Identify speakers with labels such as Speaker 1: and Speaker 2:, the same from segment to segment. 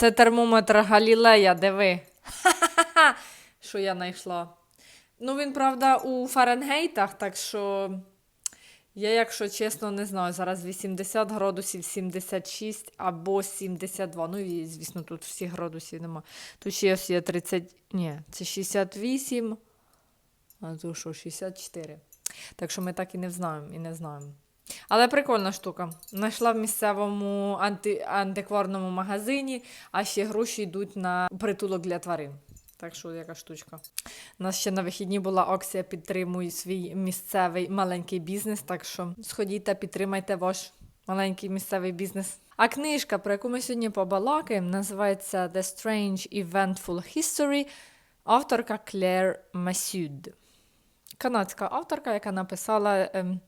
Speaker 1: Це термометр Галілея, диви. Що я знайшла. Ну, він, правда, у Фаренгейтах, так що я, якщо чесно, не знаю. Зараз 80 градусів, 76 або 72. Ну, і, звісно, тут всіх градусів нема. Тут ще є 30. Ні, це 68. А тут що, 64. Так що ми так і не знаємо, і не знаємо. Але прикольна штука. Знайшла в місцевому анти... антикварному магазині, а ще гроші йдуть на притулок для тварин. Так що яка штучка. У нас ще на вихідні була акція Підтримуй свій місцевий маленький бізнес. Так що сходіть та підтримайте ваш маленький місцевий бізнес. А книжка, про яку ми сьогодні побалакаємо, називається The Strange Eventful History, авторка Клер Масюд. Канадська авторка, яка написала ем,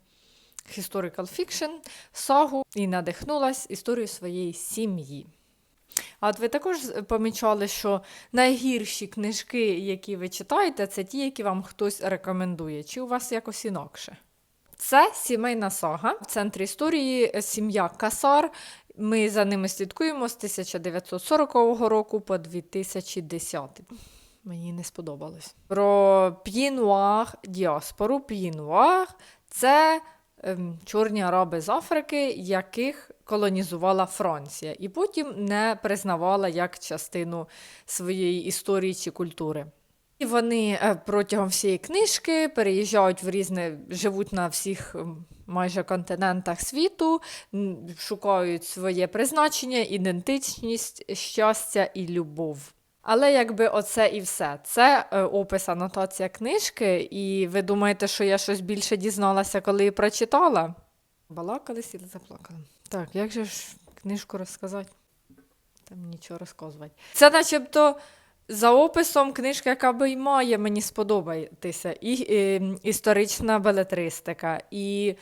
Speaker 1: historical fiction, сагу і надихнулась історією своєї сім'ї. А от ви також помічали, що найгірші книжки, які ви читаєте, це ті, які вам хтось рекомендує, чи у вас якось інакше? Це сімейна сага. В центрі історії сім'я Касар. Ми за ними слідкуємо з 1940 року по 2010. Мені не сподобалось. Про п'єнуар діаспору. П'єнуар це чорні араби з Африки, яких колонізувала Франція, і потім не признавала як частину своєї історії чи культури. І вони е, протягом всієї книжки переїжджають в різне, живуть на всіх ем, майже континентах світу, шукають своє призначення, ідентичність, щастя і любов. Але якби оце і все. Це е, опис анотація книжки, і ви думаєте, що я щось більше дізналася, коли прочитала? Балакали, сіли, заплакали. Так, як же ж книжку розказати? Там нічого розказувати. Це начебто за описом книжка, яка би й має мені сподобатися. І, е, історична белетристика, і,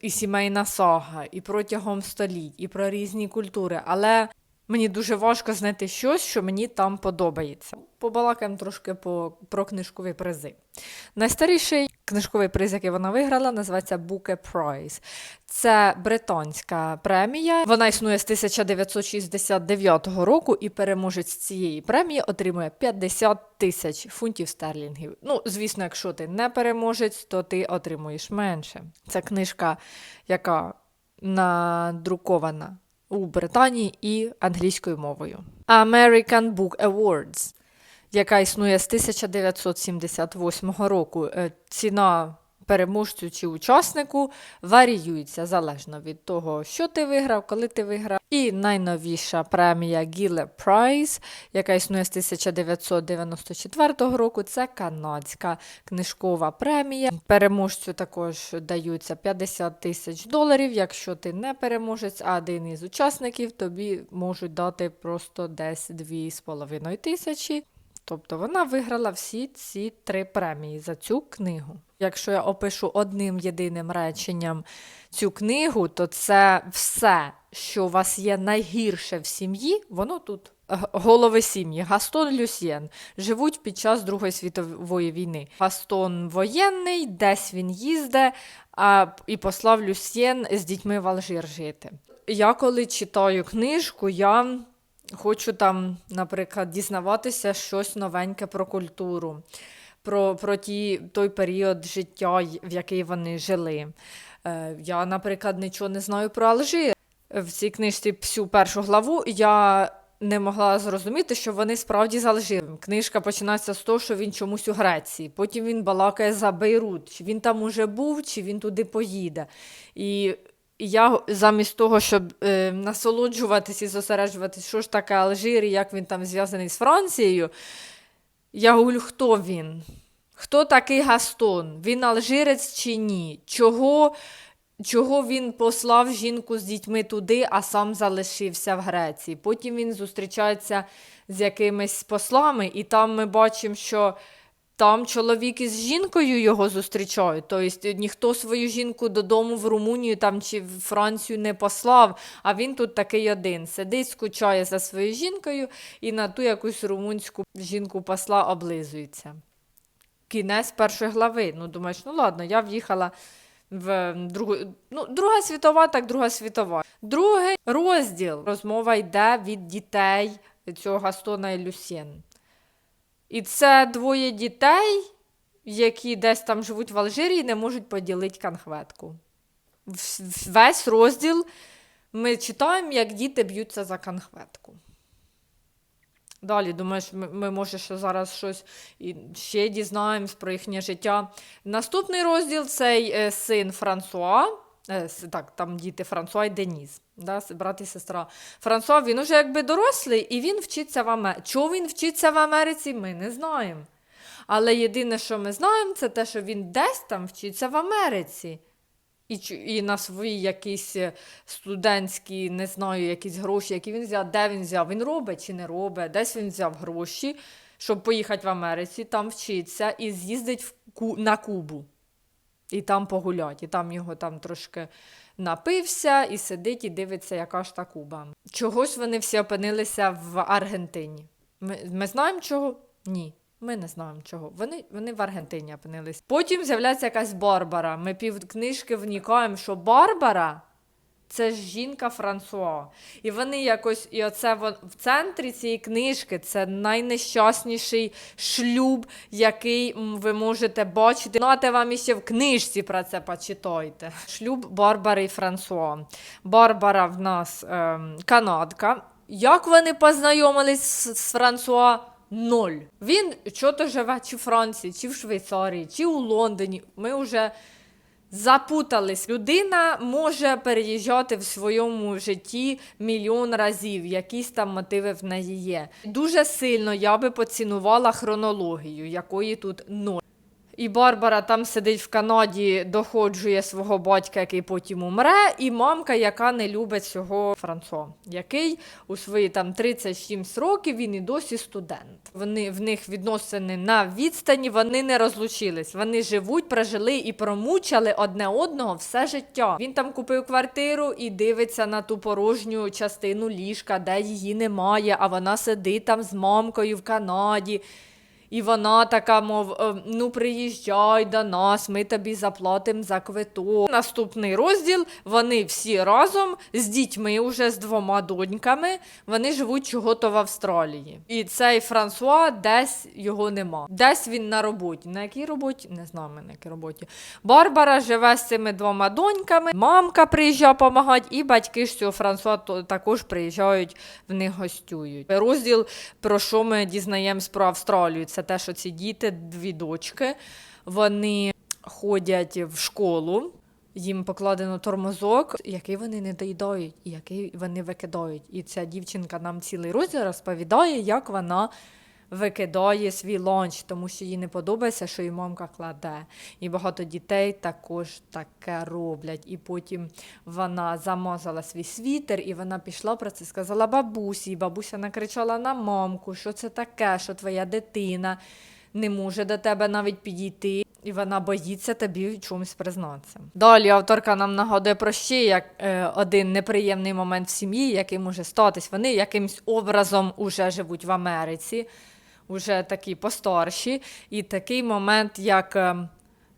Speaker 1: і сімейна сага, і протягом століть, і про різні культури. Але мені дуже важко знайти щось, що мені там подобається. Побалакаємо трошки по, про книжкові призи. Найстаріший книжковий приз, який вона виграла, називається Bouquet Prize. Це британська премія. Вона існує з 1969 року, і переможець цієї премії отримує 50 тисяч фунтів стерлінгів. Ну, звісно, якщо ти не переможець, то ти отримуєш менше. Це книжка, яка надрукована у Британії і англійською мовою. American Book Awards, яка існує з 1978 року. Е, Ціна переможцю чи учаснику варіюється залежно від того, що ти виграв, коли ти виграв. І найновіша премія Giller Prize, яка існує з 1994 року, це канадська книжкова премія. Переможцю також даються 50 тисяч доларів. Якщо ти не переможець, а один із учасників, тобі можуть дати просто десь 2,5 тисячі. Тобто вона виграла всі ці три премії за цю книгу. Якщо я опишу одним єдиним реченням цю книгу, то це все, що у вас є найгірше в сім'ї, воно тут. Голови сім'ї Гастон Люсьєн живуть під час Другої світової війни. Гастон воєнний, десь він їзде, а, і послав Люсьєн з дітьми в Алжир жити. Я коли читаю книжку, я хочу там, наприклад, дізнаватися щось новеньке про культуру, про, про ті, той період життя, в який вони жили. Е, я, наприклад, нічого не знаю про Алжир. В цій книжці всю першу главу я не могла зрозуміти, що вони справді з Алжиром. Книжка починається з того, що він чомусь у Греції. Потім він балакає за Бейрут. Чи він там уже був, чи він туди поїде. І і я замість того, щоб е, насолоджуватись і зосереджуватись, що ж таке Алжир і як він там зв'язаний з Францією, я говорю, хто він? Хто такий Гастон? Він алжирець чи ні? Чого, чого він послав жінку з дітьми туди, а сам залишився в Греції? Потім він зустрічається з якимись послами, і там ми бачимо, що там чоловік із жінкою його зустрічають. Тобто ніхто свою жінку додому в Румунію там чи в Францію не послав, а він тут такий один. Сидить, скучає за своєю жінкою і на ту якусь румунську жінку посла облизується. Кінець першої глави. Ну, думаєш, ну ладно, я в'їхала В другу, ну, Друга світова, так Друга світова. Другий розділ. Розмова йде від дітей цього Гастона і Люсьєн. І це двоє дітей, які десь там живуть в Алжирі і не можуть поділити в- Весь розділ ми читаємо, як діти б'ються за конхветку. Далі, думаєш, ми, ми може, ще зараз щось ще дізнаємось про їхнє життя. Наступний розділ цей е, син Франсуа. Е, так, там діти Франсуа і Деніс, да, брат і сестра. Франсуа, він уже якби дорослий, і він вчиться в Америці. Чого він вчиться в Америці, ми не знаємо. Але єдине, що ми знаємо, це те, що він десь там вчиться в Америці. І, і на свої якісь е, студентські, не знаю, якісь гроші, які він взяв, де він взяв, він робить чи не робить, десь він взяв гроші, щоб поїхати в Америці, там вчитися і з'їздить на Кубу. І там погулять. І там його там трошки напився і сидить і дивиться, яка ж та Куба. Чогось вони всі опинилися в Аргентині. Ми, ми знаємо чого? Ні. Ми не знаємо чого. Вони, вони в Аргентині опинились. Потім з'являється якась Барбара. Ми пів книжки вникаємо, що Барбара це ж жінка Франсуа. І вони якось, і оце в центрі цієї книжки це найнещасніший шлюб, який ви можете бачити. Нате вам іще в книжці про це почитайте. Шлюб Барбари і Франсуа. Барбара в нас ем, канадка. Як вони познайомились з, Франсуа? Ноль. Він що-то живе чи в Франції, чи в Швейцарії, чи у Лондоні. Ми вже Запутались. Людина може переїжджати в своєму житті мільйон разів, якісь там мотиви в неї є. Дуже сильно я би поцінувала хронологію, якої тут ноль. І Барбара там сидить в Канаді, доходжує свого батька, який потім умре, і мамка, яка не любить цього Франсуа, який у свої там 37 років він і досі студент. Вони в них відносини на відстані, вони не розлучились. Вони живуть, прожили і промучали одне одного все життя. Він там купив квартиру і дивиться на ту порожню частину ліжка, де її немає, а вона сидить там з мамкою в Канаді. І вона така, мов, е, ну приїжджай до нас, ми тобі заплатимо за квиток. Наступний розділ вони всі разом з дітьми, уже з двома доньками, вони живуть чого-то в Австралії. І цей Франсуа десь його нема. Десь він на роботі. На якій роботі? Не знаю на якій роботі. Барбара живе з цими двома доньками, мамка приїжджає допомагати, і батьки ж цього Франсуа також приїжджають, в них гостюють. Розділ, про що ми дізнаємось про Австралію, це те, що ці діти, дві дочки, вони ходять в школу. Їм покладено тормозок, який вони не доїдають, і який вони викидають. І ця дівчинка нам цілий розділ розповідає, як вона викидає свій ланч, тому що їй не подобається, що її мамка кладе. І багато дітей також таке роблять. І потім вона замазала свій світер, і вона пішла про це, сказала бабусі. І бабуся накричала на мамку, що це таке, що твоя дитина не може до тебе навіть підійти. І вона боїться тобі в чомусь признатися. Далі авторка нам нагадує про ще як е, один неприємний момент в сім'ї, який може статись. Вони якимсь образом уже живуть в Америці, уже такі постарші. І такий момент, як е,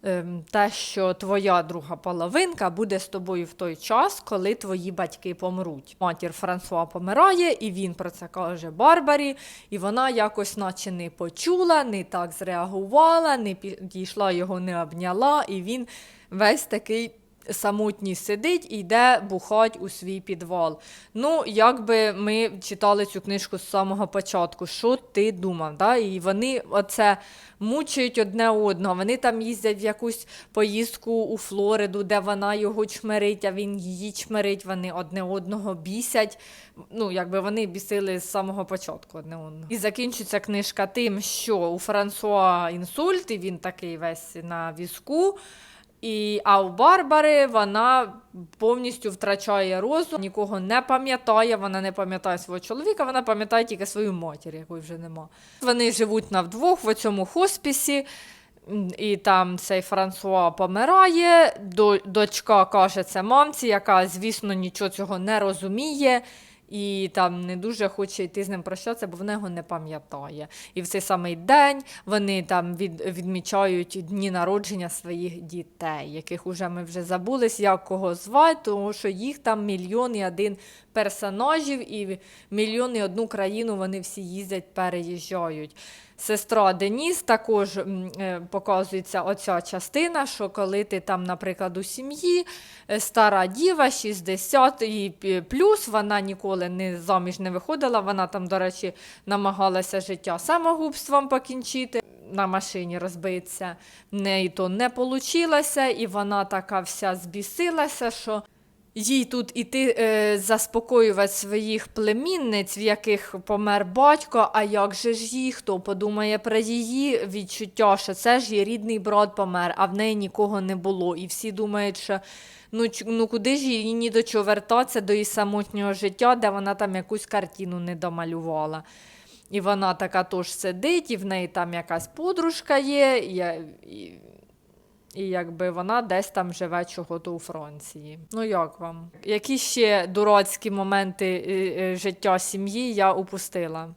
Speaker 1: е, те, що твоя друга половинка буде з тобою в той час, коли твої батьки помруть. Матір Франсуа помирає, і він про це каже Барбарі, і вона якось наче не почула, не так зреагувала, не підійшла, його не обняла, і він весь такий. Самотній сидить і йде бухать у свій підвал. Ну, якби ми читали цю книжку з самого початку, що ти думав? Да? І вони оце мучають одне одного. Вони там їздять в якусь поїздку у Флориду, де вона його чмерить, а він її чмерить. Вони одне одного бісять. Ну, якби вони бісили з самого початку одне одного. І закінчиться книжка тим, що у Франсуа інсульт, і він такий весь на візку. І, а у Барбари вона повністю втрачає розум, нікого не пам'ятає, вона не пам'ятає свого чоловіка, вона пам'ятає тільки свою матір, якої вже нема. Вони живуть на вдвох в цьому хоспісі, і там цей Франсуа помирає. До, дочка каже це мамці, яка, звісно, нічого цього не розуміє. І там не дуже хоче йти з ним прощатися, бо вона його не пам'ятає. І в цей самий день вони там від, відмічають дні народження своїх дітей, яких уже ми вже забулись, як кого звати, тому що їх там мільйон і один персонажів, і мільйон і одну країну вони всі їздять, переїжджають. Сестра Деніс також е, показується оця частина, що коли ти там, наприклад, у сім'ї е, стара діва, 60 і плюс, вона ніколи не заміж не виходила. Вона там, до речі, намагалася життя самогубством покінчити. На машині розбитися, в неї то не вийшло, і вона така вся збісилася, що їй тут іти е, заспокоювати своїх племінниць, в яких помер батько, а як же ж їй, хто подумає про її відчуття, що це ж її рідний брат помер, а в неї нікого не було. І всі думають, що ну, ну куди ж їй ні до чого вертатися до її самотнього життя, де вона там якусь картину не домалювала. І вона така тож сидить, і в неї там якась подружка є, і, і, і якби вона десь там живе чого-то у Франції. Ну як вам? Які ще дурацькі моменти е, е, життя сім'ї я упустила?